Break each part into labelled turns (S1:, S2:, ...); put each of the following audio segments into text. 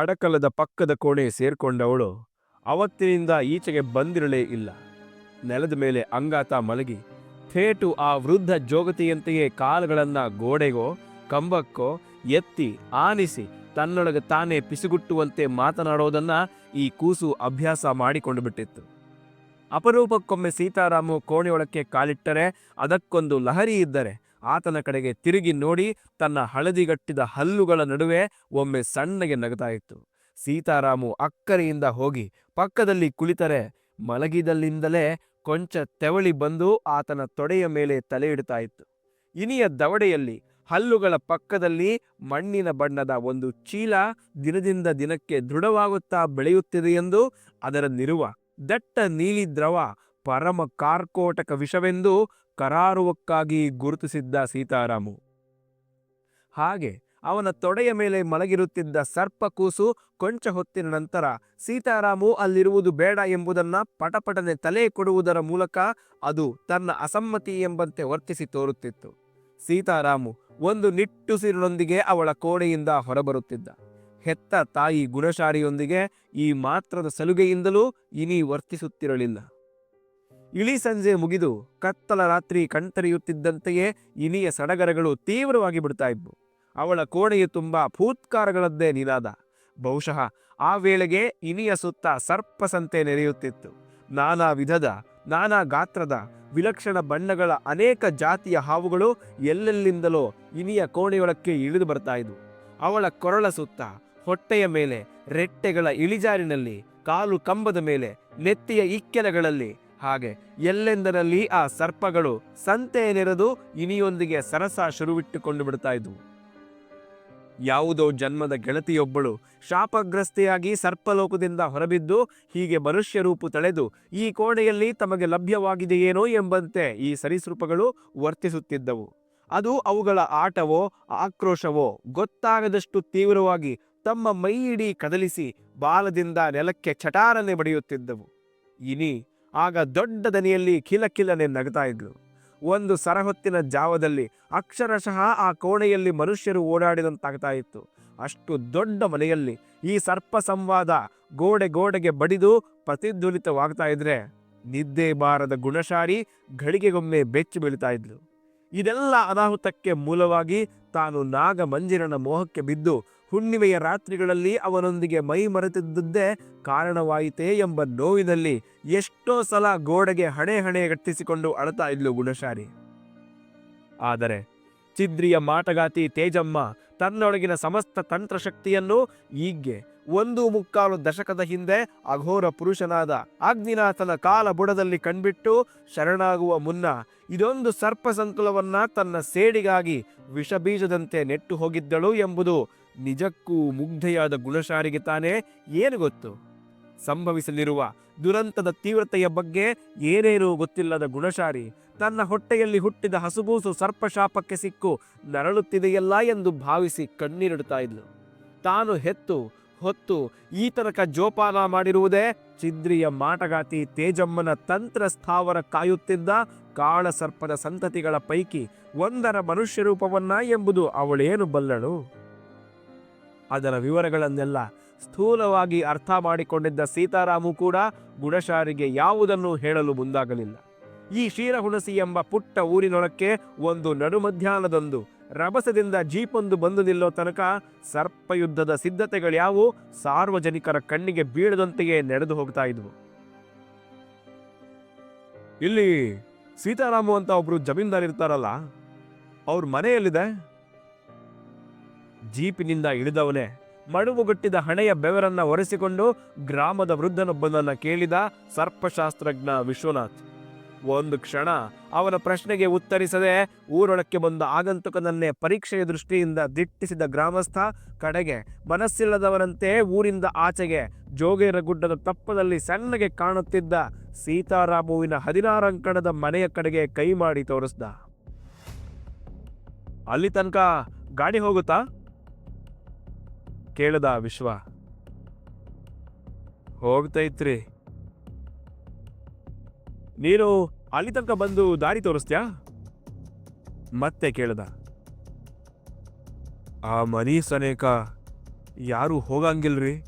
S1: ಅಡಕಲದ ಪಕ್ಕದ ಕೋಣೆ ಸೇರ್ಕೊಂಡವಳು ಅವತ್ತಿನಿಂದ ಈಚೆಗೆ ಬಂದಿರಲೇ ಇಲ್ಲ. ನೆಲದ ಮೇಲೆ ಅಂಗಾತ ಮಲಗಿ, ಥೇಟು ಆ ವೃದ್ಧ ಜೋಗತಿಯಂತೆಯೇ ಕಾಲುಗಳನ್ನು ಗೋಡೆಗೋ, ಕಂಬಕ್ಕೋ ಎತ್ತಿ ಆನಿಸಿ ತನ್ನೊಳಗೆ ತಾನೇ ಪಿಸುಗುಟ್ಟುವಂತೆ ಮಾತನಾಡೋದನ್ನ ಈ ಕೂಸು ಅಭ್ಯಾಸ ಮಾಡಿಕೊಂಡು ಬಿಟ್ಟಿತ್ತು. ಅಪರೂಪಕ್ಕೊಮ್ಮೆ ಸೀತಾರಾಮು ಕೋಣೆಯೊಳಕ್ಕೆ ಕಾಲಿಟ್ಟರೆ ಅದಕ್ಕೊಂದು ಲಹರಿ ಇದ್ದರೆ ಆತನ ಕಡೆಗೆ ತಿರುಗಿ ನೋಡಿ ತನ್ನ ಹಳದಿಗಟ್ಟಿದ ಹಲ್ಲುಗಳ ನಡುವೆ ಒಮ್ಮೆ ಸಣ್ಣಗೆ ನಗತಾಯಿತು ಸೀತಾರಾಮು ಅಕ್ಕರೆಯಿಂದ ಹೋಗಿ ಪಕ್ಕದಲ್ಲಿ ಕುಳಿತರೆ ಮಲಗಿದಲ್ಲಿಂದಲೇ ಕೊಂಚ ತೆವಳಿ ಬಂದು ಆತನ ತೊಡೆಯ ಮೇಲೆ ತಲೆ ಇಡ್ತಾ ಇತ್ತು ಇನಿಯ ದವಡೆಯಲ್ಲಿ ಹಲ್ಲುಗಳ ಪಕ್ಕದಲ್ಲಿ ಮಣ್ಣಿನ ಬಣ್ಣದ ಒಂದು ಚೀಲ ದಿನದಿಂದ ದಿನಕ್ಕೆ ದೃಢವಾಗುತ್ತಾ ಬೆಳೆಯುತ್ತಿದೆಯೆಂದೂ ಅದರ ನಿರುವ ದಟ್ಟ ನೀಲಿ ದ್ರವ ಪರಮ ಕಾರ್ಕೋಟಕ ವಿಷವೆಂದು ಕರಾರುವಕ್ಕಾಗಿ ಗುರುತಿಸಿದ್ದ ಸೀತಾರಾಮು. ಹಾಗೆ ಅವನ ತೊಡೆಯ ಮೇಲೆ ಮಲಗಿರುತ್ತಿದ್ದ ಸರ್ಪ ಕೂಸು ಕೊಂಚ ಹೊತ್ತಿನ ನಂತರ ಸೀತಾರಾಮು ಅಲ್ಲಿರುವುದು ಬೇಡ ಎಂಬುದನ್ನ ಪಟಪಟನೆ ತಲೆ ಕೊಡುವುದರ ಮೂಲಕ ಅದು ತನ್ನ ಅಸಮ್ಮತಿ ಎಂಬಂತೆ ವರ್ತಿಸಿ ತೋರುತ್ತಿತ್ತು. ಸೀತಾರಾಮು ಒಂದು ನಿಟ್ಟುಸಿರಿನೊಂದಿಗೆ ಅವಳ ಕೋಣೆಯಿಂದ ಹೊರಬರುತ್ತಿದ್ದ. ಹೆತ್ತ ತಾಯಿ ಗುಣಶಾರಿಯೊಂದಿಗೆ ಈ ಮಾತ್ರದ ಸಲುಗೆಯಿಂದಲೂ ಇನಿ ವರ್ತಿಸುತ್ತಿರಲಿಲ್ಲ. ಇಳಿ ಸಂಜೆ ಮುಗಿದು ಕತ್ತಲ ರಾತ್ರಿ ಕಣ್ತರಿಯುತ್ತಿದ್ದಂತೆಯೇ ಇನಿಯ ಸಡಗರಗಳು ತೀವ್ರವಾಗಿ ಬಿಡ್ತಾ ಇದ್ವು. ಅವಳ ಕೋಣೆಯು ತುಂಬ ಭೂತ್ಕಾರಗಳದ್ದೇ ನಿನಾದ ಬಹುಶಃ ಆ ವೇಳೆಗೆ ಇನಿಯ ಸುತ್ತ ಸರ್ಪಸಂತೆ ನೆರೆಯುತ್ತಿತ್ತು. ನಾನಾ ವಿಧದ, ನಾನಾ ಗಾತ್ರದ, ವಿಲಕ್ಷಣ ಬಣ್ಣಗಳ ಅನೇಕ ಜಾತಿಯ ಹಾವುಗಳು ಎಲ್ಲೆಲ್ಲಿಂದಲೋ ಇನಿಯ ಕೋಣೆಯೊಳಕ್ಕೆ ಇಳಿದು ಬರ್ತಾ ಇದ್ವು. ಅವಳ ಕೊರಳ ಸುತ್ತ, ಹೊಟ್ಟೆಯ ಮೇಲೆ, ರೆಟ್ಟೆಗಳ ಇಳಿಜಾರಿನಲ್ಲಿ, ಕಾಲು ಕಂಬದ ಮೇಲೆ, ನೆತ್ತಿಯ ಇಕ್ಕೆಲಗಳಲ್ಲಿ ಹಾಗೆ ಎಲ್ಲೆಂದರಲ್ಲಿ ಆ ಸರ್ಪಗಳು ಸಂತೆ ನೆರೆದು ಇನಿಯೊಂದಿಗೆ ಸರಸ ಶುರುವಿಟ್ಟುಕೊಂಡು ಬಿಡ್ತಾ ಇದ್ವು. ಯಾವುದೋ ಜನ್ಮದ ಗೆಳತಿಯೊಬ್ಬಳು ಶಾಪಗ್ರಸ್ತೆಯಾಗಿ ಸರ್ಪಲೋಕದಿಂದ ಹೊರಬಿದ್ದು ಹೀಗೆ ಮನುಷ್ಯ ರೂಪು ತಳೆದು ಈ ಕೋಣೆಯಲ್ಲಿ ತಮಗೆ ಲಭ್ಯವಾಗಿದೆಯೇನೋ ಎಂಬಂತೆ ಈ ಸರೀಸೃಪಗಳು ವರ್ತಿಸುತ್ತಿದ್ದವು. ಅದು ಅವುಗಳ ಆಟವೋ ಆಕ್ರೋಶವೋ ಗೊತ್ತಾಗದಷ್ಟು ತೀವ್ರವಾಗಿ ತಮ್ಮ ಮೈಯಿಡೀ ಕದಲಿಸಿ ಬಾಲದಿಂದ ನೆಲಕ್ಕೆ ಚಟಾರನೆ ಬಡಿಯುತ್ತಿದ್ದವು. ಇನಿ ಆಗ ದೊಡ್ಡ ದನಿಯಲ್ಲಿ ಕಿಲಕಿಲನೆ ನಗ್ತಾ ಇದ್ಲು. ಒಂದು ಸರಹೊತ್ತಿನ ಜಾವದಲ್ಲಿ ಅಕ್ಷರಶಃ ಆ ಕೋಣೆಯಲ್ಲಿ ಮನುಷ್ಯರು ಓಡಾಡಿದಂತಾಗ್ತಾ ಇತ್ತು. ಅಷ್ಟು ದೊಡ್ಡ ಮನೆಯಲ್ಲಿ ಈ ಸರ್ಪ ಸಂವಾದ ಗೋಡೆ ಗೋಡೆಗೆ ಬಡಿದು ಪ್ರತಿಧ್ವನಿತವಾಗ್ತಾ ಇದ್ರೆ ನಿದ್ದೆ ಬಾರದ ಗುಣಶಾರಿ ಘಳಿಗೆಗೊಮ್ಮೆ ಬೆಚ್ಚಿ ಬೀಳ್ತಾ ಇದ್ಲು. ಇದೆಲ್ಲ ಅನಾಹುತಕ್ಕೆ ಮೂಲವಾಗಿ ತಾನು ನಾಗಮಂಜಿರನ ಮೋಹಕ್ಕೆ ಬಿದ್ದು ಹುಣ್ಣಿಮೆಯ ರಾತ್ರಿಗಳಲ್ಲಿ ಅವನೊಂದಿಗೆ ಮೈ ಮರೆತಿದ್ದುದೇ ಕಾರಣವಾಯಿತೇ ಎಂಬ ನೋವಿನಲ್ಲಿ ಎಷ್ಟೋ ಸಲ ಗೋಡೆಗೆ ಹಣೆ ಹಣೆ ಗಟ್ಟಿಸಿಕೊಂಡು ಅಳತಾ ಇದ್ಲು ಗುಣಶಾರಿ ಆದರೆ ಚಿದ್ರಿಯ ಮಾಟಗಾತಿ ತೇಜಮ್ಮ ತನ್ನೊಳಗಿನ ಸಮಸ್ತ ತಂತ್ರಶಕ್ತಿಯನ್ನು ಈಗ್ಗೆ ಒಂದು ಮುಕ್ಕಾಲು ದಶಕದ ಹಿಂದೆ ಅಘೋರ ಪುರುಷನಾದ ಅಗ್ನಿನಾಥನ ಕಾಲ ಬುಡದಲ್ಲಿ ಕಣ್ಬಿಟ್ಟು ಶರಣಾಗುವ ಮುನ್ನ ಇದೊಂದು ಸರ್ಪ ಸಂಕುಲವನ್ನ ತನ್ನ ಸೇಡಿಗಾಗಿ ವಿಷಬೀಜದಂತೆ ನೆಟ್ಟು ಹೋಗಿದ್ದಳು ಎಂಬುದು ನಿಜಕ್ಕೂ ಮುಗ್ಧೆಯಾದ ಗುಣಶಾರಿಗೆ ತಾನೇ ಏನು ಗೊತ್ತು? ಸಂಭವಿಸಲಿರುವ ದುರಂತದ ತೀವ್ರತೆಯ ಬಗ್ಗೆ ಏನೇನೂ ಗೊತ್ತಿಲ್ಲದ ಗುಣಶಾರಿ ತನ್ನ ಹೊಟ್ಟೆಯಲ್ಲಿ ಹುಟ್ಟಿದ ಹಸುಗೂಸು ಸರ್ಪಶಾಪಕ್ಕೆ ಸಿಕ್ಕು ನರಳುತ್ತಿದೆಯಲ್ಲ ಎಂದು ಭಾವಿಸಿ ಕಣ್ಣೀರಿಡುತ್ತಾ ಇದ್ಲು. ತಾನು ಹೆತ್ತು ಹೊತ್ತು ಈ ತನಕ ಜೋಪಾನ ಮಾಡಿರುವುದೇ ಚಿದ್ರಿಯ ಮಾಟಗಾತಿ ತೇಜಮ್ಮನ ತಂತ್ರ ಸ್ಥಾವರ ಕಾಯುತ್ತಿದ್ದ ಕಾಳಸರ್ಪದ ಸಂತತಿಗಳ ಪೈಕಿ ಒಂದರ ಮನುಷ್ಯ ರೂಪವನ್ನ ಎಂಬುದು ಅವಳೇನು ಬಲ್ಲಳು? ಅದರ ವಿವರಗಳನ್ನೆಲ್ಲ ಸ್ಥೂಲವಾಗಿ ಅರ್ಥ ಮಾಡಿಕೊಂಡಿದ್ದ ಸೀತಾರಾಮು ಕೂಡ ಗುಣಶಾರಿಗೆ ಯಾವುದನ್ನು ಹೇಳಲು ಮುಂದಾಗಲಿಲ್ಲ. ಈ ಕ್ಷೀರಹುಣಸಿ ಎಂಬ ಪುಟ್ಟ ಊರಿನೊಳಕ್ಕೆ ಒಂದು ನಡುಮಧ್ಯಾಹ್ನದೊಂದು ರಭಸದಿಂದ ಜೀಪೊಂದು ಬಂದು ನಿಲ್ಲೋ ತನಕ ಸರ್ಪಯುದ್ಧದ ಸಿದ್ಧತೆಗಳ್ಯಾವು ಸಾರ್ವಜನಿಕರ ಕಣ್ಣಿಗೆ ಬೀಳದಂತೆಯೇ ನಡೆದು ಹೋಗ್ತಾ ಇದ್ವು. ಇಲ್ಲಿ ಸೀತಾರಾಮು ಅಂತ ಒಬ್ರು ಜಮೀನ್ದಾರ್ ಇರ್ತಾರಲ್ಲ, ಅವ್ರ ಮನೆಯಲ್ಲಿದೆ ಜೀಪಿನಿಂದ ಇಳಿದವನೇ ಮಡುವುಗಟ್ಟಿದ ಹಣೆಯ ಬೆವರನ್ನ ಒರೆಸಿಕೊಂಡು ಗ್ರಾಮದ ವೃದ್ಧನೊಬ್ಬನನ್ನ ಕೇಳಿದ ಸರ್ಪಶಾಸ್ತ್ರಜ್ಞ ವಿಶ್ವನಾಥ್ ಒಂದು ಕ್ಷಣ ಅವನ ಪ್ರಶ್ನೆಗೆ ಉತ್ತರಿಸದೆ ಊರೊಳಕ್ಕೆ ಬಂದ ಆಗಂತುಕನನ್ನೇ ಪರೀಕ್ಷೆಯ ದೃಷ್ಟಿಯಿಂದ ದಿಟ್ಟಿಸಿದ ಗ್ರಾಮಸ್ಥ ಕಡೆಗೆ ಮನಸ್ಸಿಲ್ಲದವರಂತೆ ಊರಿಂದ ಆಚೆಗೆ ಜೋಗೇರ ಗುಡ್ಡದ ತಪ್ಪದಲ್ಲಿ ಸಣ್ಣಗೆ ಕಾಣುತ್ತಿದ್ದ ಸೀತಾರಾಮುವಿನ ಹದಿನಾರಂಕಣದ ಮನೆಯ ಕಡೆಗೆ ಕೈ ಮಾಡಿ ತೋರಿಸ್ದ. ಅಲ್ಲಿ ತನಕ ಗಾಡಿ ಹೋಗುತ್ತಾ? ಕೇಳದ ವಿಶ್ವ. ಹೋಗ್ತೈತ್ರಿ ನೀನು ಅಲ್ಲಿ ತನಕ ಬಂದು ದಾರಿ ತೋರಿಸ್ತ್ಯಾ? ಮತ್ತೆ ಕೇಳ್ದ. ಆ ಮನಿ ಸನೇಕ, ಯಾರು ಹೋಗಂಗಿಲ್ರಿ.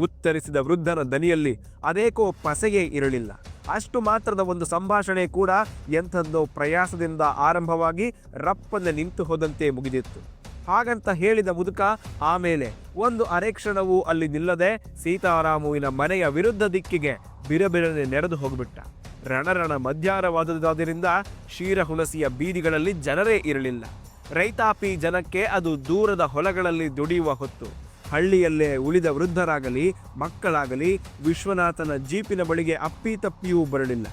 S1: ಉತ್ತರಿಸಿದ ವೃದ್ಧನ ದನಿಯಲ್ಲಿ ಅದೇಕೋ ಪಸೆಯೇ ಇರಲಿಲ್ಲ. ಅಷ್ಟು ಮಾತ್ರದ ಒಂದು ಸಂಭಾಷಣೆ ಕೂಡ ಎಂಥದ್ದೋ ಪ್ರಯಾಸದಿಂದ ಆರಂಭವಾಗಿ ರಪ್ಪನೆ ನಿಂತು ಹೋದಂತೆ ಮುಗಿದಿತ್ತು. ಹಾಗಂತ ಹೇಳಿದ ಮುದುಕ ಆಮೇಲೆ ಒಂದು ಅರೆಕ್ಷಣವೂ ಅಲ್ಲಿ ನಿಲ್ಲದೆ ಸೀತಾರಾಮುವಿನ ಮನೆಯ ವಿರುದ್ಧ ದಿಕ್ಕಿಗೆ ಬಿರಬಿರನೆ ನೆರೆದು ಹೋಗ್ಬಿಟ್ಟ. ರಣರಣ ಮಧ್ಯಾಹ್ನವಾದುದಾದ್ದರಿಂದ ಶೀರ ಹುಣಸಿಯ ಬೀದಿಗಳಲ್ಲಿ ಜನರೇ ಇರಲಿಲ್ಲ. ರೈತಾಪಿ ಜನಕ್ಕೆ ಅದು ದೂರದ ಹೊಲಗಳಲ್ಲಿ ದುಡಿಯುವ ಹೊತ್ತು. ಹಳ್ಳಿಯಲ್ಲೇ ಉಳಿದ ವೃದ್ಧರಾಗಲಿ, ಮಕ್ಕಳಾಗಲಿ ವಿಶ್ವನಾಥನ ಜೀಪಿನ ಬಳಿಗೆ ಅಪ್ಪಿ ತಪ್ಪಿಯೂ ಬರಲಿಲ್ಲ.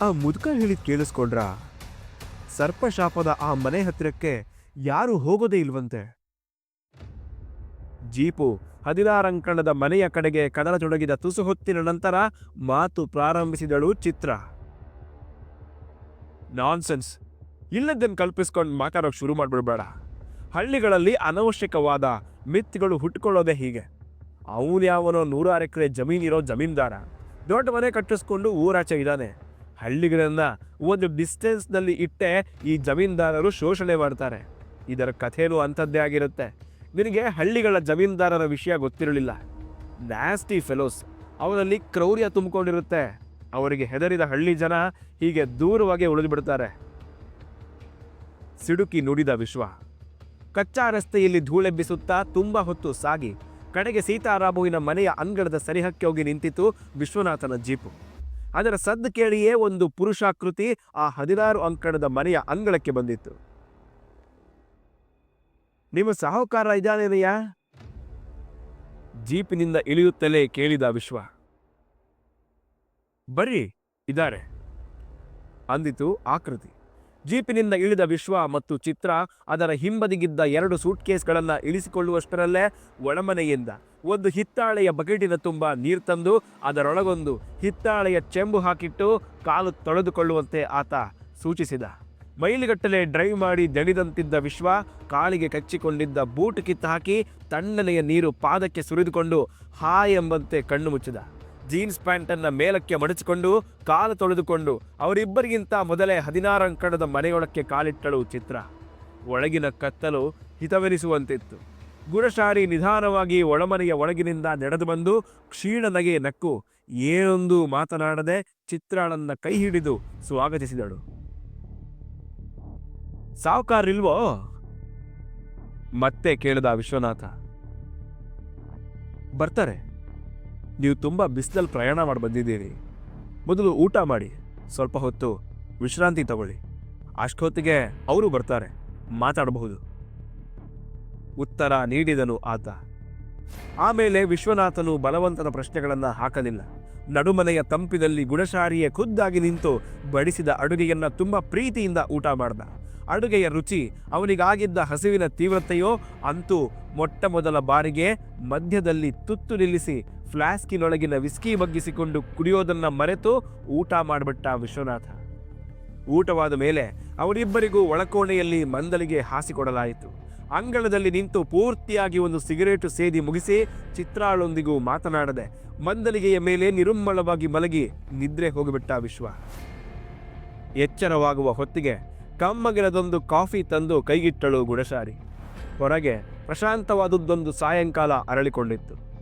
S1: ಆ ಮುದುಕ ಹೇಳಿದ್ ಕೇಳಿಸ್ಕೊಂಡ್ರ? ಸರ್ಪಶಾಪದ ಆ ಮನೆ ಹತ್ತಿರಕ್ಕೆ ಯಾರು ಹೋಗೋದೇ ಇಲ್ವಂತೆ. ಜೀಪು ಹದಿನಾರಂಕಣದ ಮನೆಯ ಕಡೆಗೆ ಕದಲತೊಡಗಿದ ತುಸು ಹೊತ್ತಿನ ನಂತರ ಮಾತು ಪ್ರಾರಂಭಿಸಿದಳು ಚಿತ್ರ. ನಾನ್ಸೆನ್ಸ್. ಇಲ್ಲದನ್ನು ಕಲ್ಪಿಸ್ಕೊಂಡು ಮಾತಾಡೋಕೆ ಶುರು ಮಾಡ್ಬಿಡ್ಬೇಡ. ಹಳ್ಳಿಗಳಲ್ಲಿ ಅನವಶ್ಯಕವಾದ ಮಿತ್ಗಳು ಹುಟ್ಕೊಳ್ಳೋದೇ ಹೀಗೆ. ಅವನು ಯಾವನೋ ನೂರಾರು ಎಕರೆ ಜಮೀನಿರೋ ಜಮೀನ್ದಾರ. ದೊಡ್ಡ ಮನೆ ಕಟ್ಟಿಸ್ಕೊಂಡು ಊರಾಚೆ ಇದ್ದಾನೆ. ಹಳ್ಳಿಗಳನ್ನ ಒಂದು ಡಿಸ್ಟೆನ್ಸ್ನಲ್ಲಿ ಇಟ್ಟೆ ಈ ಜಮೀನ್ದಾರರು ಶೋಷಣೆ ಮಾಡ್ತಾರೆ. ಇದರ ಕಥೆನೂ ಅಂಥದ್ದೇ ಆಗಿರುತ್ತೆ. ನಿನಗೆ ಹಳ್ಳಿಗಳ ಜಮೀನ್ದಾರರ ವಿಷಯ ಗೊತ್ತಿರಲಿಲ್ಲ. ನ್ಯಾಸ್ಟಿ ಫೆಲೋಸ್ ಅವನಲ್ಲಿ ಕ್ರೌರ್ಯ ತುಂಬಿಕೊಂಡಿರುತ್ತೆ. ಅವರಿಗೆ ಹೆದರಿದ ಹಳ್ಳಿ ಜನ ಹೀಗೆ ದೂರವಾಗಿ ಉಳಿದು ಬಿಡ್ತಾರೆ ಸಿಡುಕಿ ನುಡಿದ ವಿಶ್ವ. ಕಚ್ಚಾ ರಸ್ತೆಯಲ್ಲಿ ಧೂಳೆಬ್ಬಿಸುತ್ತಾ ತುಂಬ ಹೊತ್ತು ಸಾಗಿ, ಕಡೆಗೆ ಸೀತಾರಾಮುವಿನ ಮನೆಯ ಅಂಗಳದ ಸರಿಹಕ್ಕೆ ಹೋಗಿ ನಿಂತಿತು ವಿಶ್ವನಾಥನ ಜೀಪು. ಅದರ ಸದ್ದು ಕೇಳಿಯೇ ಒಂದು ಪುರುಷಾಕೃತಿ ಆ ಹದಿನಾರು ಅಂಕಣದ ಮನೆಯ ಅಂಗಳಕ್ಕೆ ಬಂದಿತ್ತು. ನಿಮ್ಮ ಸಾಹುಕಾರ ಇದ್ದಾನೇನಯ್ಯ ಜೀಪಿನಿಂದ ಇಳಿಯುತ್ತಲೇ ಕೇಳಿದ ವಿಶ್ವ. ಬರ್ರಿ ಇದ್ದಾರೆ, ಅಂದಿತು ಆಕೃತಿ. ಜೀಪಿನಿಂದ ಇಳಿದ ವಿಶ್ವ ಮತ್ತು ಚಿತ್ರ ಅದರ ಹಿಂಬದಿಗಿದ್ದ ಎರಡು ಸೂಟ್ಕೇಸ್ಗಳನ್ನು ಇಳಿಸಿಕೊಳ್ಳುವಷ್ಟರಲ್ಲೇ ಒಳಮನೆಯಿಂದ ಒಂದು ಹಿತ್ತಾಳೆಯ ಬಕೆಟಿನ ತುಂಬ ನೀರು ತಂದು ಅದರೊಳಗೊಂದು ಹಿತ್ತಾಳೆಯ ಚೆಂಬು ಹಾಕಿಟ್ಟು ಕಾಲು ತೊಳೆದುಕೊಳ್ಳುವಂತೆ ಆತ ಸೂಚಿಸಿದ. ಮೈಲಿಗಟ್ಟಲೆ ಡ್ರೈವ್ ಮಾಡಿ ದಣಿದಂತಿದ್ದ ವಿಶ್ವ ಕಾಲಿಗೆ ಕಚ್ಚಿಕೊಂಡಿದ್ದ ಬೂಟು ಕಿತ್ತು ಹಾಕಿ ತಣ್ಣನೆಯ ನೀರು ಪಾದಕ್ಕೆ ಸುರಿದುಕೊಂಡು ಹಾ ಎಂಬಂತೆ ಕಣ್ಣು ಮುಚ್ಚಿದ. ಜೀನ್ಸ್ ಪ್ಯಾಂಟನ್ನು ಮೇಲಕ್ಕೆ ಮಡಚಿಕೊಂಡು ಕಾಲು ತೊಳೆದುಕೊಂಡು ಅವರಿಬ್ಬರಿಗಿಂತ ಮೊದಲೇ ಹದಿನಾರು ಅಂಕಣದ ಮನೆಯೊಳಕ್ಕೆ ಕಾಲಿಟ್ಟಳು ಚಿತ್ರ. ಒಳಗಿನ ಕತ್ತಲು ಹಿತವೆನಿಸುವಂತಿತ್ತು. ಗುಣಶಾರಿ ನಿಧಾನವಾಗಿ ಒಳಮನೆಯ ಒಳಗಿನಿಂದ ನಡೆದು ಬಂದು ಕ್ಷೀಣ ನಗೆ ನಕ್ಕು, ಏನೊಂದು ಮಾತನಾಡದೆ ಚಿತ್ರಾಳನ್ನ ಕೈ ಹಿಡಿದು ಸ್ವಾಗತಿಸಿದಳು. ಸಾವುಕಾರಿಲ್ವೋ? ಮತ್ತೆ ಕೇಳಿದ ವಿಶ್ವನಾಥ. ಬರ್ತಾರೆ. ನೀವು ತುಂಬ ಬಿಸಿಲಲ್ಲಿ ಪ್ರಯಾಣ ಮಾಡಿ ಬಂದಿದ್ದೀರಿ. ಮೊದಲು ಊಟ ಮಾಡಿ, ಸ್ವಲ್ಪ ಹೊತ್ತು ವಿಶ್ರಾಂತಿ ತಗೊಳ್ಳಿ. ಅಷ್ಟೊತ್ತಿಗೆ ಅವರು ಬರ್ತಾರೆ, ಮಾತಾಡಬಹುದು. ಉತ್ತರ ನೀಡಿದನು ಆತ. ಆಮೇಲೆ ವಿಶ್ವನಾಥನು ಬಲವಂತನ ಪ್ರಶ್ನೆಗಳನ್ನು ಹಾಕಲಿಲ್ಲ. ನಡುಮನೆಯ ತಂಪಿನಲ್ಲಿ ಗುಣಶಾರಿಯೇ ಖುದ್ದಾಗಿ ನಿಂತು ಬಡಿಸಿದ ಅಡುಗೆಯನ್ನು ತುಂಬ ಪ್ರೀತಿಯಿಂದ ಊಟ ಮಾಡ್ದ. ಅಡುಗೆಯ ರುಚಿ ಅವನಿಗಾಗಿದ್ದ ಹಸಿವಿನ ತೀವ್ರತೆಯೋ ಅಂತೂ ಮೊಟ್ಟ ಮೊದಲ ಬಾರಿಗೆ ಮಧ್ಯದಲ್ಲಿ ತುತ್ತು ನಿಲ್ಲಿಸಿ ಫ್ಲಾಸ್ಕಿನೊಳಗಿನ ವಿಸ್ಕಿ ಬಗ್ಗಿಸಿಕೊಂಡು ಕುಡಿಯೋದನ್ನ ಮರೆತು ಊಟ ಮಾಡಿಬಿಟ್ಟ ವಿಶ್ವನಾಥ. ಊಟವಾದ ಮೇಲೆ ಅವರಿಬ್ಬರಿಗೂ ಒಳಕೋಣೆಯಲ್ಲಿ ಮಂದಲಿಗೆ ಹಾಸಿಕೊಡಲಾಯಿತು. ಅಂಗಳದಲ್ಲಿ ನಿಂತು ಪೂರ್ತಿಯಾಗಿ ಒಂದು ಸಿಗರೇಟು ಸೇದಿ ಮುಗಿಸಿ ಚಿತ್ರಾಳೊಂದಿಗೂ ಮಾತನಾಡದೆ ಮಂದಲಿಗೆಯ ಮೇಲೆ ನಿರುಮ್ಮಳವಾಗಿ ಮಲಗಿ ನಿದ್ರೆ ಹೋಗಿಬಿಟ್ಟ ವಿಶ್ವ. ಎಚ್ಚರವಾಗುವ ಹೊತ್ತಿಗೆ ಕಮ್ಮಗಿನದೊಂದು ಕಾಫಿ ತಂದು ಕೈಗಿಟ್ಟಳು ಗುಣಶಾರಿ ಹೊರಗೆ ಪ್ರಶಾಂತವಾದದ್ದೊಂದು ಸಾಯಂಕಾಲ ಅರಳಿಕೊಂಡಿತ್ತು.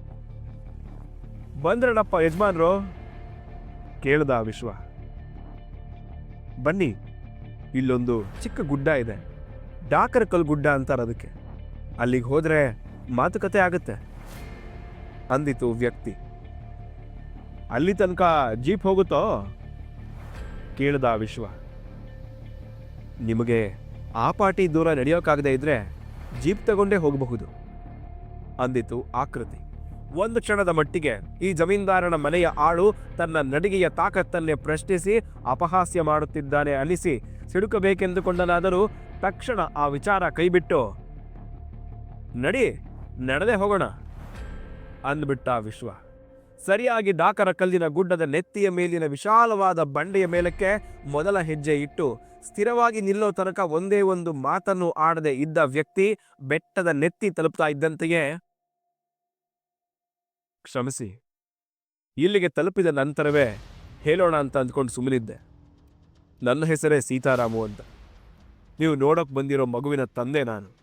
S1: ಬಂದ್ರಡಪ್ಪ ಯಜಮಾನ್ರು. ಕೇಳ್ದ ವಿಶ್ವ. ಬನ್ನಿ, ಇಲ್ಲೊಂದು ಚಿಕ್ಕ ಗುಡ್ಡ ಇದೆ. ಡಾಕರಕಲ್ ಗುಡ್ಡ ಅಂತಾರೆ ಅದಕ್ಕೆ. ಅಲ್ಲಿಗೆ ಹೋದರೆ ಮಾತುಕತೆ ಆಗುತ್ತೆ. ಅಂದಿತು ವ್ಯಕ್ತಿ. ಅಲ್ಲಿ ತನಕ ಜೀಪ್ ಹೋಗುತ್ತೋ? ಕೇಳ್ದ ವಿಶ್ವ. ನಿಮಗೆ ಆ ಪಾಟಿ ದೂರ ನಡೆಯೋಕ್ಕಾಗದೇ ಇದ್ರೆ ಜೀಪ್ ತಗೊಂಡೇ ಹೋಗಬಹುದು. ಅಂದಿತು ಆಕೃತಿ. ಒಂದು ಕ್ಷಣದ ಮಟ್ಟಿಗೆ ಈ ಜಮೀನ್ದಾರನ ಮನೆಯ ಆಳು ತನ್ನ ನಡಿಗೆಯ ತಾಕತ್ತನ್ನೇ ಪ್ರಶ್ನಿಸಿ ಅಪಹಾಸ್ಯ ಮಾಡುತ್ತಿದ್ದಾನೆ ಅನಿಸಿ ಸಿಡುಕಬೇಕೆಂದುಕೊಂಡನಾದರೂ ತಕ್ಷಣ ಆ ವಿಚಾರ ಕೈಬಿಟ್ಟು, ನಡಿ, ನಡೆದೇ ಹೋಗೋಣ, ಅಂದ್ಬಿಟ್ಟ ವಿಶ್ವ. ಸರಿಯಾಗಿ ಡಾಕರ ಕಲ್ಲಿನ ಗುಡ್ಡದ ನೆತ್ತಿಯ ಮೇಲಿನ ವಿಶಾಲವಾದ ಬಂಡೆಯ ಮೇಲಕ್ಕೆ ಮೊದಲ ಹೆಜ್ಜೆ ಇಟ್ಟು ಸ್ಥಿರವಾಗಿ ನಿಲ್ಲೋ ತನಕ ಒಂದೇ ಒಂದು ಮಾತನ್ನು ಆಡದೆ ಇದ್ದ ವ್ಯಕ್ತಿ ಬೆಟ್ಟದ ನೆತ್ತಿ ತಲುಪ್ತಾ ಇದ್ದಂತೆಯೇ ಕ್ಷಮಿಸಿ. ಇಲ್ಲಿಗೆ ತಲುಪಿದ ನಂತರವೇ ಹೇಳೋಣ ಅಂತ ಅಂದ್ಕೊಂಡು ಸುಮ್ಮನಿದ್ದೆ ನನ್ನ ಹೆಸರೇ ಸೀತಾರಾಮು ಅಂತ. ನೀವು ನೋಡೋಕ್ ಬಂದಿರೋ ಮಗುವಿನ ತಂದೆ ನಾನು.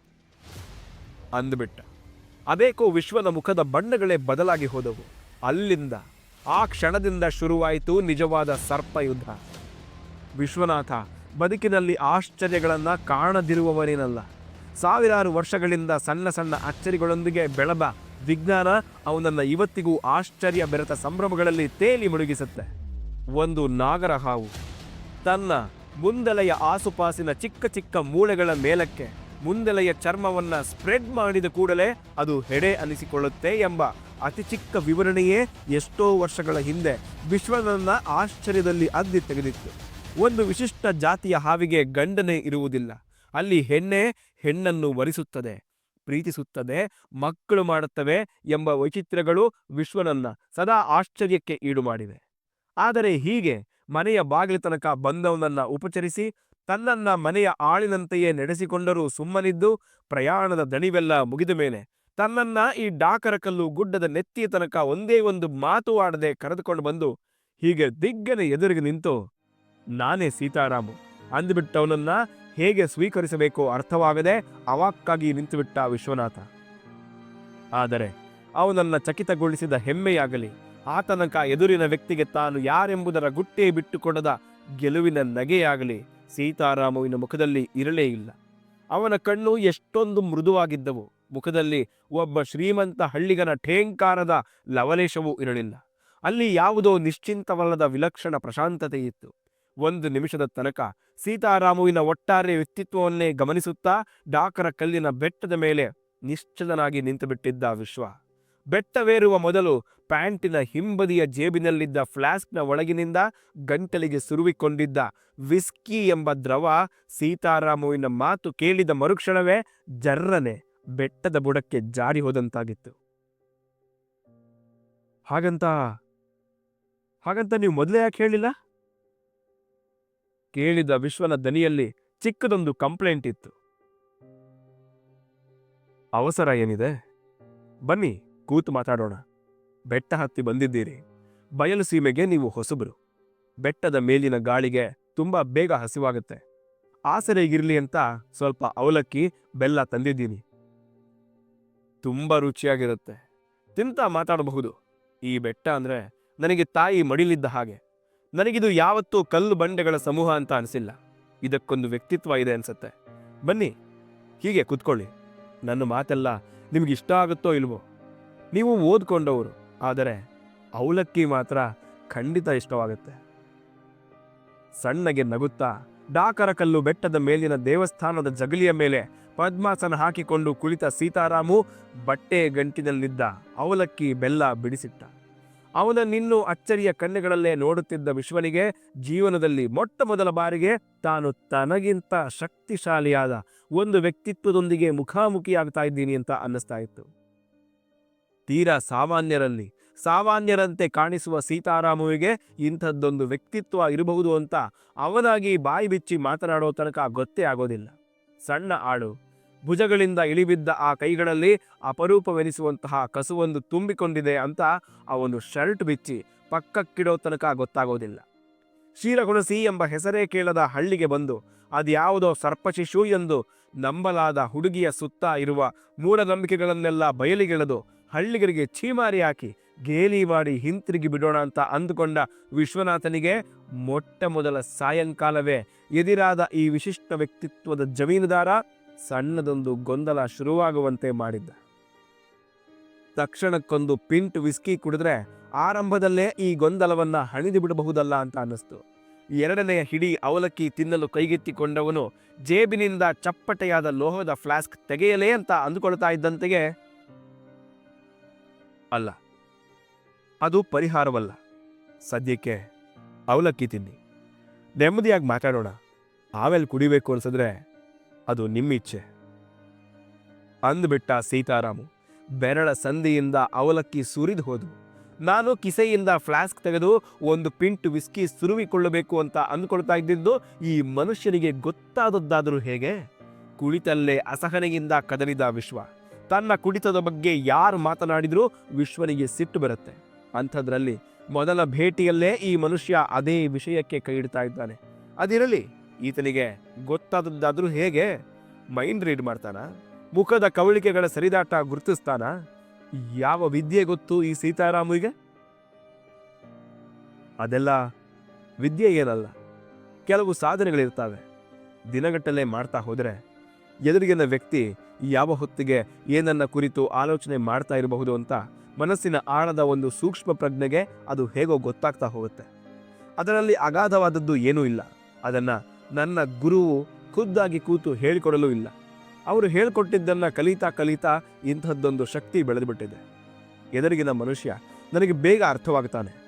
S1: ಅಂದ್ಬಿಟ್ಟ. ಅದೇಕೋ ವಿಶ್ವನ ಮುಖದ ಬಣ್ಣಗಳೇ ಬದಲಾಗಿ ಹೋದವು. ಅಲ್ಲಿಂದ, ಆ ಕ್ಷಣದಿಂದ ಶುರುವಾಯಿತು ನಿಜವಾದ ಸರ್ಪ ಯುದ್ಧ. ವಿಶ್ವನಾಥ, ಬದುಕಿನಲ್ಲಿ ಆಶ್ಚರ್ಯಗಳನ್ನ ಕಾಣದಿರುವವನೇನಲ್ಲ. ಸಾವಿರಾರು ವರ್ಷಗಳಿಂದ ಸಣ್ಣ ಸಣ್ಣ ಅಚ್ಚರಿಗಳೊಂದಿಗೆ ಬೆಳೆದ ವಿಜ್ಞಾನ ಅವನನ್ನು ಇವತ್ತಿಗೂ ಆಶ್ಚರ್ಯ ಬೆರೆತ ಸಂಭ್ರಮಗಳಲ್ಲಿ ತೇಲಿ ಮುಳುಗಿಸುತ್ತೆ. ಒಂದು ನಾಗರ ಹಾವು. ತನ್ನ ಮುಂದಲೆಯ ಆಸುಪಾಸಿನ ಚಿಕ್ಕ ಚಿಕ್ಕ ಮೂಳೆಗಳ ಮೇಲಕ್ಕೆ ಮುಂದಲೆಯ ಚರ್ಮವನ್ನು ಸ್ಪ್ರೆಡ್ ಮಾಡಿದ ಕೂಡಲೇ ಅದು ಹೆಡೆ ಅನಿಸಿಕೊಳ್ಳುತ್ತೆ ಎಂಬ ಅತಿ ಚಿಕ್ಕ ವಿವರಣೆಯೇ ಎಷ್ಟೋ ವರ್ಷಗಳ ಹಿಂದೆ ವಿಶ್ವನನ್ನ ಆಶ್ಚರ್ಯದಲ್ಲಿ ಅದ್ದಿ ತೆಗೆದಿತ್ತು. ಒಂದು ವಿಶಿಷ್ಟ ಜಾತಿಯ ಹಾವಿಗೆ ಗಂಡನೆ ಇರುವುದಿಲ್ಲ. ಅಲ್ಲಿ ಹೆಣ್ಣೆ ಹೆಣ್ಣನ್ನು ವರಿಸುತ್ತದೆ. ಪ್ರೀತಿಸುತ್ತದೆ, ಮಕ್ಕಳು ಮಾಡುತ್ತವೆ ಎಂಬ ವೈಚಿತ್ರ್ಯಗಳು ವಿಶ್ವನನ್ನ ಸದಾ ಆಶ್ಚರ್ಯಕ್ಕೆ ಈಡು ಮಾಡಿವೆ ಆದರೆ ಹೀಗೆ ಮನೆಯ ಬಾಗಿಲು ತನಕ ಬಂದವನನ್ನ ಉಪಚರಿಸಿ, ತನ್ನನ್ನ ಮನೆಯ ಆಳಿನಂತೆಯೇ ನಡೆಸಿಕೊಂಡರೂ ಸುಮ್ಮನಿದ್ದು, ಪ್ರಯಾಣದ ದಣಿವೆಲ್ಲ ಮುಗಿದ ಮೇಲೆ ತನ್ನನ್ನ ಈ ಡಾಕರಕಲ್ಲು ಗುಡ್ಡದ ನೆತ್ತಿಯ ತನಕ ಒಂದೇ ಒಂದು ಮಾತು ಆಡದೆ ಕರೆದುಕೊಂಡು ಬಂದು, ಹೀಗೆ ದಿಗ್ಗನೆ ಎದುರಿಗೆ ನಿಂತು, ನಾನೇ ಸೀತಾರಾಮು ಅಂದುಬಿಟ್ಟವನನ್ನ ಹೇಗೆ ಸ್ವೀಕರಿಸಬೇಕು ಅರ್ಥವಾಗದೆ ಅವಾಕ್ಕಾಗಿ ನಿಂತುಬಿಟ್ಟ ವಿಶ್ವನಾಥ. ಆದರೆ ಅವನನ್ನ ಚಕಿತಗೊಳಿಸಿದ ಹೆಮ್ಮೆಯಾಗಲಿ, ಆತನಕ ಎದುರಿನ ವ್ಯಕ್ತಿಗೆ ತಾನು ಯಾರೆಂಬುದರ ಗುಟ್ಟೆ ಬಿಟ್ಟುಕೊಡದ ಗೆಲುವಿನ ನಗೆಯಾಗಲಿ ಸೀತಾರಾಮುವಿನ ಮುಖದಲ್ಲಿ ಇರಲೇ ಇಲ್ಲ. ಅವನ ಕಣ್ಣು ಎಷ್ಟೊಂದು ಮೃದುವಾಗಿದ್ದವು, ಮುಖದಲ್ಲಿ ಒಬ್ಬ ಶ್ರೀಮಂತ ಹಳ್ಳಿಗನ ಠೇಂಕಾರದ ಲವಲೇಶವೂ ಇರಲಿಲ್ಲ. ಅಲ್ಲಿ ಯಾವುದೋ ನಿಶ್ಚಿಂತವಲ್ಲದ ವಿಲಕ್ಷಣ ಪ್ರಶಾಂತತೆ ಇತ್ತು ಒಂದು ನಿಮಿಷದ ತನಕ ಸೀತಾರಾಮುವಿನ ಒಟ್ಟಾರೆ ವ್ಯಕ್ತಿತ್ವವನ್ನೇ ಗಮನಿಸುತ್ತಾ ಡಾಕರ ಕಲ್ಲಿನ ಬೆಟ್ಟದ ಮೇಲೆ ನಿಶ್ಚಲನಾಗಿ ನಿಂತುಬಿಟ್ಟಿದ್ದ ವಿಶ್ವ. ಬೆಟ್ಟವೇರುವ ಮೊದಲು ಪ್ಯಾಂಟಿನ ಹಿಂಬದಿಯ ಜೇಬಿನಲ್ಲಿದ್ದ ಫ್ಲಾಸ್ಕ್ನ ಒಳಗಿನಿಂದ ಗಂಟಲಿಗೆ ಸುರುವಿಕೊಂಡಿದ್ದ ವಿಸ್ಕಿ ಎಂಬ ದ್ರವ ಸೀತಾರಾಮುವಿನ ಮಾತು ಕೇಳಿದ ಮರುಕ್ಷಣವೇ ಜರ್ರನೆ ಬೆಟ್ಟದ ಬುಡಕ್ಕೆ ಜಾರಿ ಹೋದಂತಾಗಿತ್ತು. ಹಾಗಂತ ಹಾಗಂತ ನೀವು ಮೊದಲೇ ಯಾಕೆ ಹೇಳಿಲ್ಲ? ಕೇಳಿದ ವಿಶ್ವನ ದನಿಯಲ್ಲಿ ಚಿಕ್ಕದೊಂದು ಕಂಪ್ಲೇಂಟ್ ಇತ್ತು. ಅವಸರ ಏನಿದೆ? ಬನ್ನಿ, ಕೂತು ಮಾತಾಡೋಣ. ಬೆಟ್ಟ ಹತ್ತಿ ಬಂದಿದ್ದೀರಿ. ಬಯಲು ಸೀಮೆಗೆ ನೀವು ಹೊಸಬರು. ಬೆಟ್ಟದ ಮೇಲಿನ ಗಾಳಿಗೆ ತುಂಬಾ ಬೇಗ ಹಸಿವಾಗುತ್ತೆ. ಆಸರೆಗಿರ್ಲಿ ಅಂತ ಸ್ವಲ್ಪ ಅವಲಕ್ಕಿ, ಬೆಲ್ಲ ತಂದಿದ್ದೀನಿ. ತುಂಬಾ ರುಚಿಯಾಗಿರುತ್ತೆ. ತಿಂತ ಮಾತಾಡಬಹುದು. ಈ ಬೆಟ್ಟ ಅಂದ್ರೆ ನನಗೆ ತಾಯಿ ಮಡಿಲಿದ್ದ ಹಾಗೆ. ನನಗಿದು ಯಾವತ್ತೂ ಕಲ್ಲು ಬಂಡೆಗಳ ಸಮೂಹ ಅಂತ ಅನಿಸಿಲ್ಲ. ಇದಕ್ಕೊಂದು ವ್ಯಕ್ತಿತ್ವ ಇದೆ ಅನಿಸುತ್ತೆ. ಬನ್ನಿ, ಹೀಗೆ ಕೂತ್ಕೊಳ್ಳಿ. ನನ್ನ ಮಾತೆಲ್ಲ ನಿಮ್ಗೆ ಇಷ್ಟ ಆಗುತ್ತೋ ಇಲ್ವೋ? ನೀವು ಓದ್ಕೊಂಡವರು, ಆದರೆ ಅವಲಕ್ಕಿ ಮಾತ್ರ ಖಂಡಿತ ಇಷ್ಟವಾಗುತ್ತೆ. ಸಣ್ಣಗೆ ನಗುತ್ತಾ ಡಾಕರ ಕಲ್ಲು ಬೆಟ್ಟದ ಮೇಲಿನ ದೇವಸ್ಥಾನದ ಜಗಲಿಯ ಮೇಲೆ ಪದ್ಮಾಸನ ಹಾಕಿಕೊಂಡು ಕುಳಿತ ಸೀತಾರಾಮು ಬಟ್ಟೆ ಗಂಟಿನಲ್ಲಿದ್ದ ಅವಲಕ್ಕಿ ಬೆಲ್ಲ ಬಿಡಿಸಿಟ್ಟ. ಅವನ ನಿನ್ನು ಅಚ್ಚರಿಯ ಕಣ್ಣುಗಳಲ್ಲೇ ನೋಡುತ್ತಿದ್ದ ವಿಶ್ವನಿಗೆ ಜೀವನದಲ್ಲಿ ಮೊಟ್ಟ ಮೊದಲ ಬಾರಿಗೆ ತಾನು ತನಗಿಂತ ಶಕ್ತಿಶಾಲಿಯಾದ ಒಂದು ವ್ಯಕ್ತಿತ್ವದೊಂದಿಗೆ ಮುಖಾಮುಖಿಯಾಗ್ತಾ ಇದ್ದೀನಿ ಅಂತ ಅನ್ನಿಸ್ತಾ ಇತ್ತು. ತೀರಾ ಸಾಮಾನ್ಯರಲ್ಲಿ, ಸಾಮಾನ್ಯರಂತೆ ಕಾಣಿಸುವ ಸೀತಾರಾಮುವಿಗೆ ಇಂಥದ್ದೊಂದು ವ್ಯಕ್ತಿತ್ವ ಇರಬಹುದು ಅಂತ ಅವನಾಗಿ ಬಾಯಿ ಬಿಚ್ಚಿ ಮಾತನಾಡೋ ತನಕ ಗೊತ್ತೇ ಆಗೋದಿಲ್ಲ. ಸಣ್ಣ ಆಳು ಭುಜಗಳಿಂದ ಇಳಿಬಿದ್ದ ಆ ಕೈಗಳಲ್ಲಿ ಅಪರೂಪವೆನಿಸುವಂತಹ ಕಸುವೊಂದು ತುಂಬಿಕೊಂಡಿದೆ ಅಂತ ಆ ಒಂದು ಶರ್ಟ್ ಬಿಚ್ಚಿ ಪಕ್ಕಕ್ಕಿಡೋ ತನಕ ಗೊತ್ತಾಗೋದಿಲ್ಲ. ಕ್ಷೀರಗುಣಸಿ ಎಂಬ ಹೆಸರೇ ಕೇಳದ ಹಳ್ಳಿಗೆ ಬಂದು ಅದ್ಯಾವುದೋ ಸರ್ಪಶಿಶು ಎಂದು ನಂಬಲಾದ ಹುಡುಗಿಯ ಸುತ್ತ ಇರುವ ಮೂಢನಂಬಿಕೆಗಳನ್ನೆಲ್ಲ ಬಯಲಿಗೆಳೆದು ಹಳ್ಳಿಗರಿಗೆ ಛೀಮಾರಿ ಹಾಕಿ ಗೇಲಿ ಮಾಡಿ ಹಿಂತಿರುಗಿ ಬಿಡೋಣ ಅಂತ ಅಂದುಕೊಂಡ ವಿಶ್ವನಾಥನಿಗೆ ಮೊಟ್ಟ ಮೊದಲ ಸಾಯಂಕಾಲವೇ ಎದಿರಾದ ಈ ವಿಶಿಷ್ಟ ವ್ಯಕ್ತಿತ್ವದ ಜಮೀನುದಾರ ಸಣ್ಣದೊಂದು ಗೊಂದಲ ಶುರುವಾಗುವಂತೆ ಮಾಡಿದ್ದ. ತಕ್ಷಣಕ್ಕೊಂದು ಪಿಂಟ್ ವಿಸ್ಕಿ ಕುಡಿದ್ರೆ ಆರಂಭದಲ್ಲೇ ಈ ಗೊಂದಲವನ್ನ ಹಣಿದು ಬಿಡಬಹುದಲ್ಲ ಅಂತ ಅನ್ನಿಸ್ತು. ಎರಡನೆಯ ಹಿಡಿ ಅವಲಕ್ಕಿ ತಿನ್ನಲು ಕೈಗೆತ್ತಿಕೊಂಡವನು ಜೇಬಿನಿಂದ ಚಪ್ಪಟೆಯಾದ ಲೋಹದ ಫ್ಲಾಸ್ಕ್ ತೆಗೆಯಲೇ ಅಂತ ಅಂದುಕೊಳ್ತಾ ಇದ್ದಂತೆಯೇ, ಅಲ್ಲ, ಅದು ಪರಿಹಾರವಲ್ಲ. ಸದ್ಯಕ್ಕೆ ಅವಲಕ್ಕಿ ತಿನ್ನಿ. ನೆಮ್ಮದಿಯಾಗಿ ಮಾತಾಡೋಣ. ಆಮೇಲೆ ಕುಡಿಬೇಕು ಅನ್ಸಿದ್ರೆ ಅದು ನಿಮ್ಮಿಚ್ಛೆ. ಅಂದ್ಬಿಟ್ಟ ಸೀತಾರಾಮು, ಬೆರಳ ಸಂಧಿಯಿಂದ ಅವಲಕ್ಕಿ ಸುರಿದು ಹೋದು. ನಾನು ಕಿಸೆಯಿಂದ ಫ್ಲಾಸ್ಕ್ ತೆಗೆದು ಒಂದು ಪಿಂಟ್ ವಿಸ್ಕಿ ಸುರುವಿಕೊಳ್ಳಬೇಕು ಅಂತ ಅಂದ್ಕೊಳ್ತಾ ಇದ್ದಿದ್ದು ಈ ಮನುಷ್ಯನಿಗೆ ಗೊತ್ತಾದದ್ದಾದರೂ ಹೇಗೆ? ಕುಳಿತಲ್ಲೇ ಅಸಹನೆಯಿಂದ ಕದಲಿದ ವಿಶ್ವ. ತನ್ನ ಕುಡಿತದ ಬಗ್ಗೆ ಯಾರು ಮಾತನಾಡಿದರೂ ವಿಶ್ವನಿಗೆ ಸಿಟ್ಟು ಬರುತ್ತೆ. ಅಂಥದ್ರಲ್ಲಿ ಮೊದಲ ಭೇಟಿಯಲ್ಲೇ ಈ ಮನುಷ್ಯ ಅದೇ ವಿಷಯಕ್ಕೆ ಕೈ ಇಡ್ತಾ ಇದ್ದಾನೆ. ಅದಿರಲಿ ಈತನಿಗೆ ಗೊತ್ತಾದದ್ದಾದ್ರೂ ಹೇಗೆ? ಮೈಂಡ್ ರೀಡ್ ಮಾಡ್ತಾನ? ಮುಖದ ಕವಳಿಕೆಗಳ ಸರಿದಾಟ ಗುರುತಿಸ್ತಾನ? ಯಾವ ವಿದ್ಯೆ ಗೊತ್ತು ಈ ಸೀತಾರಾಮುವಿಗೆ? ಅದೆಲ್ಲ ವಿದ್ಯೆ ಏನಲ್ಲ. ಕೆಲವು ಸಾಧನೆಗಳಿರ್ತವೆ. ದಿನಗಟ್ಟಲೆ ಮಾಡ್ತಾ ಹೋದರೆ ಎದುರಿಗಿನ ವ್ಯಕ್ತಿ ಯಾವ ಹೊತ್ತಿಗೆ ಏನನ್ನ ಕುರಿತು ಆಲೋಚನೆ ಮಾಡ್ತಾ ಇರಬಹುದು ಅಂತ ಮನಸ್ಸಿನ ಆಳದ ಒಂದು ಸೂಕ್ಷ್ಮ ಪ್ರಜ್ಞೆಗೆ ಅದು ಹೇಗೋ ಗೊತ್ತಾಗ್ತಾ ಹೋಗುತ್ತೆ. ಅದರಲ್ಲಿ ಅಗಾಧವಾದದ್ದು ಏನೂ ಇಲ್ಲ. ಅದನ್ನ ನನ್ನ ಗುರುವು ಖುದ್ದಾಗಿ ಕೂತು ಹೇಳಿಕೊಡಲು ಇಲ್ಲ. ಅವರು ಹೇಳಿಕೊಟ್ಟಿದ್ದನ್ನು ಕಲಿತಾ ಕಲಿತಾ ಇಂಥದ್ದೊಂದು ಶಕ್ತಿ ಬೆಳೆದುಬಿಟ್ಟಿದೆ. ಎದುರಿಗಿನ ಮನುಷ್ಯ ನನಗೆ ಬೇಗ ಅರ್ಥವಾಗ್ತಾನೆ.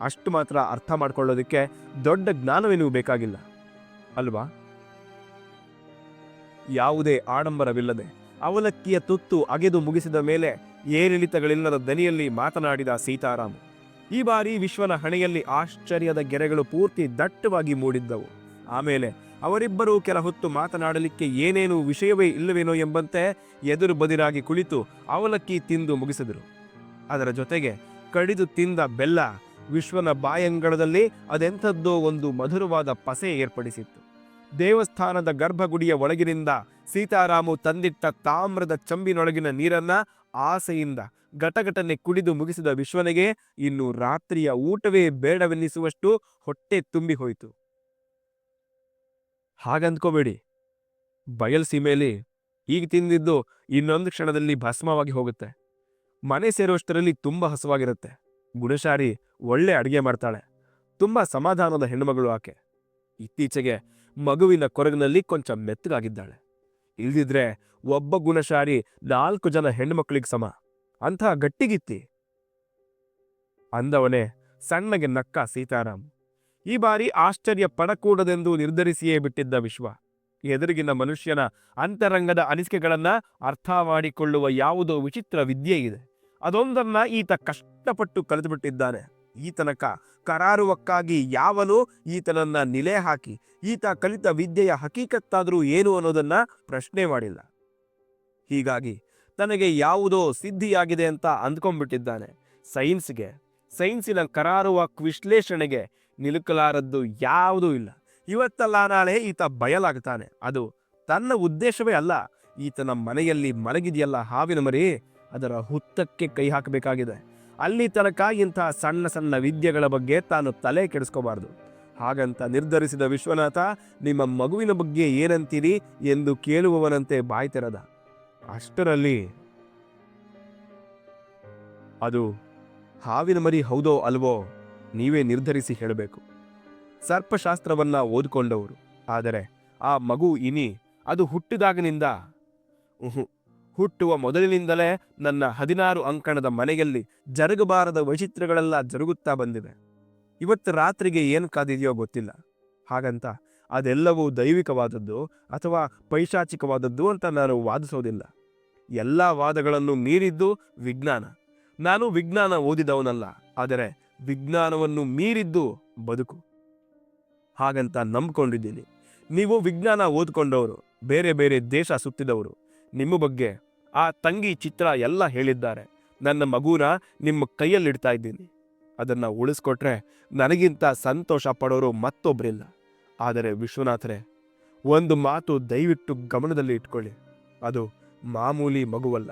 S1: ಅಷ್ಟು ಮಾತ್ರ ಅರ್ಥ ಮಾಡಿಕೊಳ್ಳೋದಕ್ಕೆ ದೊಡ್ಡ ಜ್ಞಾನವೇನೂ ಬೇಕಾಗಿಲ್ಲ. ಅಲ್ವಾ? ಯಾವುದೇ ಆಡಂಬರವಿಲ್ಲದೆ ಅವಲಕ್ಕಿಯ ತುತ್ತು ಅಗೆದು ಮುಗಿಸಿದ ಮೇಲೆ ಏರಿಳಿತಗಳಿಲ್ಲದ ದನಿಯಲ್ಲಿ ಮಾತನಾಡಿದ ಸೀತಾರಾಮ್. ಈ ಬಾರಿ ವಿಶ್ವನ ಹಣೆಯಲ್ಲಿ ಆಶ್ಚರ್ಯದ ಗೆರೆಗಳು ಪೂರ್ತಿ ದಟ್ಟವಾಗಿ ಮೂಡಿದ್ದವು. ಆಮೇಲೆ ಅವರಿಬ್ಬರೂ ಕೆಲ ಹೊತ್ತು ಮಾತನಾಡಲಿಕ್ಕೆ ಏನೇನು ವಿಷಯವೇ ಇಲ್ಲವೇನೋ ಎಂಬಂತೆ ಎದುರು ಬದಿರಾಗಿ ಕುಳಿತು ಅವಲಕ್ಕಿ ತಿಂದು ಮುಗಿಸಿದರು. ಅದರ ಜೊತೆಗೆ ಕಡಿದು ತಿಂದ ಬೆಲ್ಲ ವಿಶ್ವನ ಬಾಯಂಗಳದಲ್ಲಿ ಅದೆಂಥದ್ದೋ ಒಂದು ಮಧುರವಾದ ಪಸೆ ಏರ್ಪಡಿಸಿತ್ತು. ದೇವಸ್ಥಾನದ ಗರ್ಭಗುಡಿಯ ಒಳಗಿನಿಂದ ಸೀತಾರಾಮು ತಂದಿಟ್ಟ ತಾಮ್ರದ ಚಂಬಿನೊಳಗಿನ ನೀರನ್ನ ಆಸೆಯಿಂದ ಘಟಘಟನೆ ಕುಡಿದು ಮುಗಿಸಿದ ವಿಶ್ವನಿಗೆ ಇನ್ನು ರಾತ್ರಿಯ ಊಟವೇ ಬೇಡವೆನ್ನಿಸುವಷ್ಟು ಹೊಟ್ಟೆ ತುಂಬಿ ಹೋಯಿತು. ಹಾಗಂದ್ಕೋಬೇಡಿ. ಬಯಲ್ ಸೀಮೆಯಲ್ಲಿ ಈಗ ತಿಂದಿದ್ದು ಇನ್ನೊಂದು ಕ್ಷಣದಲ್ಲಿ ಭಸ್ಮವಾಗಿ ಹೋಗುತ್ತೆ. ಮನೆ ಸೇರುವಷ್ಟರಲ್ಲಿ ತುಂಬಾ ಹಸುವಾಗಿರುತ್ತೆ. ಗುಣಶಾರಿ ಒಳ್ಳೆ ಅಡುಗೆ ಮಾಡ್ತಾಳೆ. ತುಂಬಾ ಸಮಾಧಾನದ ಹೆಣ್ಣುಮಗಳು ಆಕೆ. ಇತ್ತೀಚೆಗೆ ಮಗುವಿನ ಕೊರಗಿನಲ್ಲಿ ಕೊಂಚ ಮೆತ್ತಗಾಗಿದ್ದಾಳೆ. ಇಲ್ದಿದ್ರೆ ಒಬ್ಬ ಗುಣಶಾರಿ ನಾಲ್ಕು ಜನ ಹೆಣ್ಣುಮಕ್ಕಳಿಗೆ ಸಮ. ಅಂಥ ಗಟ್ಟಿಗಿತ್ತಿ. ಅಂದವನೇ ಸಣ್ಣಗೆ ನಕ್ಕ ಸೀತಾರಾಮ್. ಈ ಬಾರಿ ಆಶ್ಚರ್ಯ ಪಡಕೂಡದೆಂದು ನಿರ್ಧರಿಸಿಯೇ ಬಿಟ್ಟಿದ್ದ ವಿಶ್ವ. ಎದುರಿಗಿನ ಮನುಷ್ಯನ ಅಂತರಂಗದ ಅನಿಸಿಕೆಗಳನ್ನ ಅರ್ಥ ಮಾಡಿಕೊಳ್ಳುವ ಯಾವುದೋ ವಿಚಿತ್ರ ವಿದ್ಯೆ ಇದೆ. ಅದೊಂದನ್ನ ಈತ ಕಷ್ಟಪಟ್ಟು ಕಲಿತುಬಿಟ್ಟಿದ್ದಾನೆ ಈತನಕ ತನಕ ಕರಾರುವಕ್ಕಾಗಿ ಯಾವನು ಈತನನ್ನ ನಿಲೆ ಹಾಕಿ, ಈತ ಕಲಿತ ವಿದ್ಯೆಯ ಹಕೀಕತ್ತಾದರೂ ಏನು ಅನ್ನೋದನ್ನ ಪ್ರಶ್ನೆ ಮಾಡಿಲ್ಲ. ಹೀಗಾಗಿ ತನಗೆ ಯಾವುದೋ ಸಿದ್ಧಿಯಾಗಿದೆ ಅಂತ ಅಂದ್ಕೊಂಡ್ಬಿಟ್ಟಿದ್ದಾನೆ. ಸೈನ್ಸ್ಗೆ, ಸೈನ್ಸಿನ ಕರಾರುವಕ್ ವಿಶ್ಲೇಷಣೆಗೆ ನಿಲುಕಲಾರದ್ದು ಯಾವುದೂ ಇಲ್ಲ. ಇವತ್ತಲ್ಲ ನಾಳೆ ಈತ ಬಯಲಾಗ್ತಾನೆ. ಅದು ತನ್ನ ಉದ್ದೇಶವೇ ಅಲ್ಲ. ಈತನ ಮನೆಯಲ್ಲಿ ಮಲಗಿದೆಯಲ್ಲ ಹಾವಿನ ಮರಿ, ಅದರ ಹುತ್ತಕ್ಕೆ ಕೈ ಹಾಕಬೇಕಾಗಿದೆ. ಅಲ್ಲಿ ತನಕ ಇಂಥ ಸಣ್ಣ ಸಣ್ಣ ವಿದ್ಯೆಗಳ ಬಗ್ಗೆ ತಾನು ತಲೆ ಕೆಡಿಸ್ಕೋಬಾರ್ದು. ಹಾಗಂತ ನಿರ್ಧರಿಸಿದ ವಿಶ್ವನಾಥ, ನಿಮ್ಮ ಮಗುವಿನ ಬಗ್ಗೆ ಏನಂತೀರಿ ಎಂದು ಕೇಳುವವನಂತೆ ಬಾಯ್ ತೆರದ. ಅಷ್ಟರಲ್ಲಿ ಅದು ಹಾವಿನ ಮರಿ ಹೌದೋ ಅಲ್ವೋ? ನೀವೇ ನಿರ್ಧರಿಸಿ ಹೇಳಬೇಕು. ಸರ್ಪಶಾಸ್ತ್ರವನ್ನ ಓದ್ಕೊಂಡವರು. ಆದರೆ ಆ ಮಗು ಇನಿ ಅದು ಹುಟ್ಟಿದಾಗನಿಂದ ಹುಟ್ಟುವ ಮೊದಲಿನಿಂದಲೇ ನನ್ನ ಹದಿನಾರು ಅಂಕಣದ ಮನೆಯಲ್ಲಿ ಜರುಗಬಾರದ ವೈಚಿತ್ರ್ಯಗಳೆಲ್ಲ ಜರುಗುತ್ತಾ ಬಂದಿದೆ ಇವತ್ತು ರಾತ್ರಿಗೆ ಏನು ಕಾದಿದೆಯೋ ಗೊತ್ತಿಲ್ಲ. ಹಾಗಂತ ಅದೆಲ್ಲವೂ ದೈವಿಕವಾದದ್ದು ಅಥವಾ ಪೈಶಾಚಿಕವಾದದ್ದು ಅಂತ ನಾನು ವಾದಿಸೋದಿಲ್ಲ. ಎಲ್ಲ ವಾದಗಳನ್ನು ಮೀರಿದ್ದು ವಿಜ್ಞಾನ. ನಾನು ವಿಜ್ಞಾನ ಓದಿದವನಲ್ಲ. ಆದರೆ ವಿಜ್ಞಾನವನ್ನು ಮೀರಿದ್ದು ಬದುಕು. ಹಾಗಂತ ನಂಬ್ಕೊಂಡಿದ್ದೀನಿ. ನೀವು ವಿಜ್ಞಾನ ಓದ್ಕೊಂಡವರು, ಬೇರೆ ಬೇರೆ ದೇಶ ಸುತ್ತಿದವರು, ನಿಮ್ಮ ಬಗ್ಗೆ ಆ ತಂಗಿ ಚಿತ್ರ ಎಲ್ಲ ಹೇಳಿದ್ದಾರೆ. ನನ್ನ ಮಗುನ ನಿಮ್ಮ ಕೈಯಲ್ಲಿಡ್ತಾ ಇದ್ದೀನಿ. ಅದನ್ನು ಉಳಿಸ್ಕೊಟ್ರೆ ನನಗಿಂತ ಸಂತೋಷ ಪಡೋರು ಮತ್ತೊಬ್ಬರಿಲ್ಲ ಆದರೆ ವಿಶ್ವನಾಥರೇ, ಒಂದು ಮಾತು ದಯವಿಟ್ಟು ಗಮನದಲ್ಲಿ ಇಟ್ಕೊಳ್ಳಿ. ಅದು ಮಾಮೂಲಿ ಮಗುವಲ್ಲ.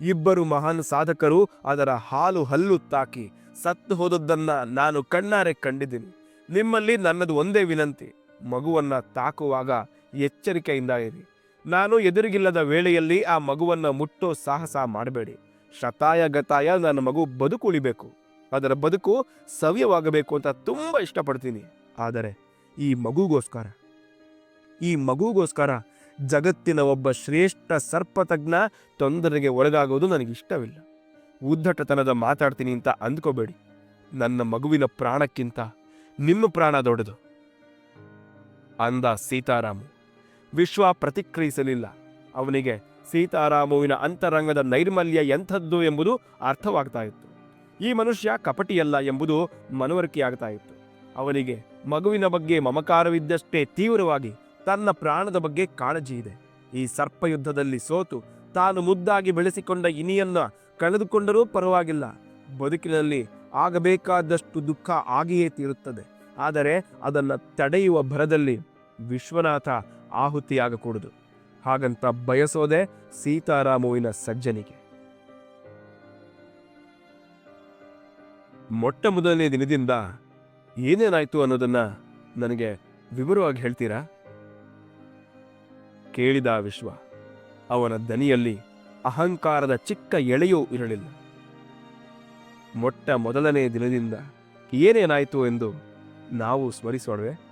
S1: ಇಬ್ಬರು ಮಹಾನ್ ಸಾಧಕರು ಅದರ ಹಾಲು ಹಲ್ಲು ತಾಕಿ ಸತ್ತು ಹೋದದ್ದನ್ನ ನಾನು ಕಣ್ಣಾರೆ ಕಂಡಿದ್ದೀನಿ. ನಿಮ್ಮಲ್ಲಿ ನನ್ನದು ಒಂದೇ ವಿನಂತಿ, ಮಗುವನ್ನ ತಾಕುವಾಗ ಎಚ್ಚರಿಕೆಯಿಂದ ಇರಿ. ನಾನು ಎದುರಿಗಿಲ್ಲದ ವೇಳೆಯಲ್ಲಿ ಆ ಮಗುವನ್ನ ಮುಟ್ಟೋ ಸಾಹಸ ಮಾಡಬೇಡಿ. ಶತಾಯ ಗತಾಯ ನನ್ನ ಮಗು ಬದುಕುಳಿಬೇಕು ಅದರ ಬದುಕು ಸವ್ಯವಾಗಬೇಕು ಅಂತ ತುಂಬ ಇಷ್ಟಪಡ್ತೀನಿ. ಆದರೆ ಈ ಮಗುಗೋಸ್ಕರ ಈ ಮಗುಗೋಸ್ಕರ ಜಗತ್ತಿನ ಒಬ್ಬ ಶ್ರೇಷ್ಠ ಸರ್ಪತಜ್ಞ ತೊಂದರೆಗೆ ಒಳಗಾಗೋದು ನನಗಿಷ್ಟವಿಲ್ಲ. ಉದ್ದಟತನದ ಮಾತಾಡ್ತೀನಿ ಅಂತ ಅಂದ್ಕೋಬೇಡಿ. ನನ್ನ ಮಗುವಿನ ಪ್ರಾಣಕ್ಕಿಂತ ನಿಮ್ಮ ಪ್ರಾಣ ದೊಡ್ಡದು. ಅಂದ ಸೀತಾರಾಮು. ವಿಶ್ವ ಪ್ರತಿಕ್ರಿಯಿಸಲಿಲ್ಲ. ಅವನಿಗೆ ಸೀತಾರಾಮುವಿನ ಅಂತರಂಗದ ನೈರ್ಮಲ್ಯ ಎಂಥದ್ದು ಎಂಬುದು ಅರ್ಥವಾಗ್ತಾ ಇತ್ತು. ಈ ಮನುಷ್ಯ ಕಪಟಿಯಲ್ಲ ಎಂಬುದು ಮನವರಿಕೆಯಾಗ್ತಾ ಇತ್ತು ಅವನಿಗೆ ಮಗುವಿನ ಬಗ್ಗೆ ಮಮಕಾರವಿದ್ದಷ್ಟೇ ತೀವ್ರವಾಗಿ ತನ್ನ ಪ್ರಾಣದ ಬಗ್ಗೆ ಕಾಳಜಿ ಇದೆ. ಈ ಸರ್ಪಯುದ್ಧದಲ್ಲಿ ಸೋತು ತಾನು ಮುದ್ದಾಗಿ ಬೆಳೆಸಿಕೊಂಡ ಇನಿಯನ್ನ ಕಳೆದುಕೊಂಡರೂ ಪರವಾಗಿಲ್ಲ. ಬದುಕಿನಲ್ಲಿ ಆಗಬೇಕಾದಷ್ಟು ದುಃಖ ಆಗಿಯೇ ತೀರುತ್ತದೆ. ಆದರೆ ಅದನ್ನು ತಡೆಯುವ ಭರದಲ್ಲಿ ವಿಶ್ವನಾಥ ಆಹುತಿಯಾಗಕೂಡದು. ಹಾಗಂತ ಬಯಸೋದೆ ಸೀತಾರಾಮುವಿನ ಸಜ್ಜನಿಗೆ. ಮೊಟ್ಟ ಮೊದಲನೇ ದಿನದಿಂದ ಏನೇನಾಯ್ತು ಅನ್ನೋದನ್ನ ನನಗೆ ವಿವರವಾಗಿ ಹೇಳ್ತೀರಾ? ಕೇಳಿದ ವಿಶ್ವ, ಅವನ ದನಿಯಲ್ಲಿ ಅಹಂಕಾರದ ಚಿಕ್ಕ ಎಳೆಯೂ ಇರಲಿಲ್ಲ. ಮೊಟ್ಟ ಮೊದಲನೇ ದಿನದಿಂದ ಏನೇನಾಯಿತು ಎಂದು ನಾವು ಸ್ಮರಿಸೋಣವೆ?